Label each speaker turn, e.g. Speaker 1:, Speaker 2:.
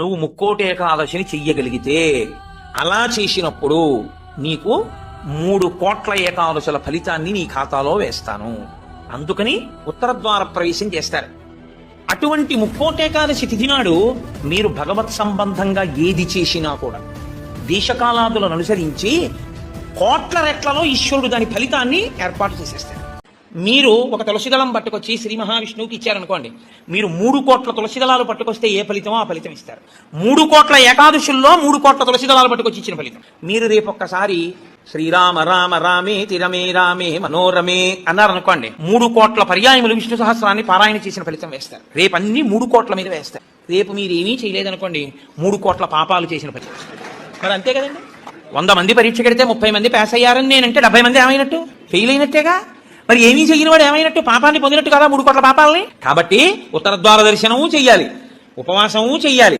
Speaker 1: నువ్వు ముక్కోటి ఏకాదశిని చెయ్యగలిగితే అలా చేసినప్పుడు నీకు మూడు కోట్ల ఏకాదశుల ఫలితాన్ని నీ ఖాతాలో వేస్తాను. అందుకని ఉత్తర ద్వార ప్రవేశం చేస్తారు. అటువంటి ముక్కోటేకాదశి తిథి నాడు మీరు భగవత్ సంబంధంగా ఏది చేసినా కూడా దేశకాలాదులను అనుసరించి కోట్ల రెట్లలో ఈశ్వరుడు దాని ఫలితాన్ని ఏర్పాటు చేసేస్తాడు మీరు ఒక తులసిదళం పట్టుకొచ్చి శ్రీ మహావిష్ణువుకి ఇచ్చారనుకోండి మీరు మూడు కోట్ల తులసి దళాలు పట్టుకొస్తే ఏ ఫలితమో ఆ ఫలితం ఇస్తారు. మూడు కోట్ల ఏకాదశుల్లో మూడు కోట్ల తులసి దళాలు పట్టుకొచ్చి ఇచ్చిన ఫలితం. మీరు రేపొక్కసారి శ్రీరామ రామ రామే తిరమే రామే మనోరమే అన్నారనుకోండి మూడు కోట్ల పర్యాయములు విష్ణు సహస్రాన్ని పారాయణ చేసిన ఫలితం వేస్తారు. రేపు అన్ని మూడు కోట్ల మీద వేస్తారు. రేపు మీరు ఏమీ చేయలేదనుకోండి మూడు కోట్ల పాపాలు చేసిన ఫలితం మరి అంతే కదండి? వంద మంది పరీక్ష కడితే ముప్పై మంది పాస్ అయ్యారని నేనంటే డెబ్బై మంది ఏమైనట్టు? ఫెయిల్ అయినట్టేగా? మరి ఏమీ చెయ్యని వాడు ఏమైనట్టు? పాపాన్ని పొందినట్టు కదా మూడు కోట్ల పాపాలని? కాబట్టి ఉత్తర ద్వార దర్శనము చెయ్యాలి. ఉపవాసము చెయ్యాలి.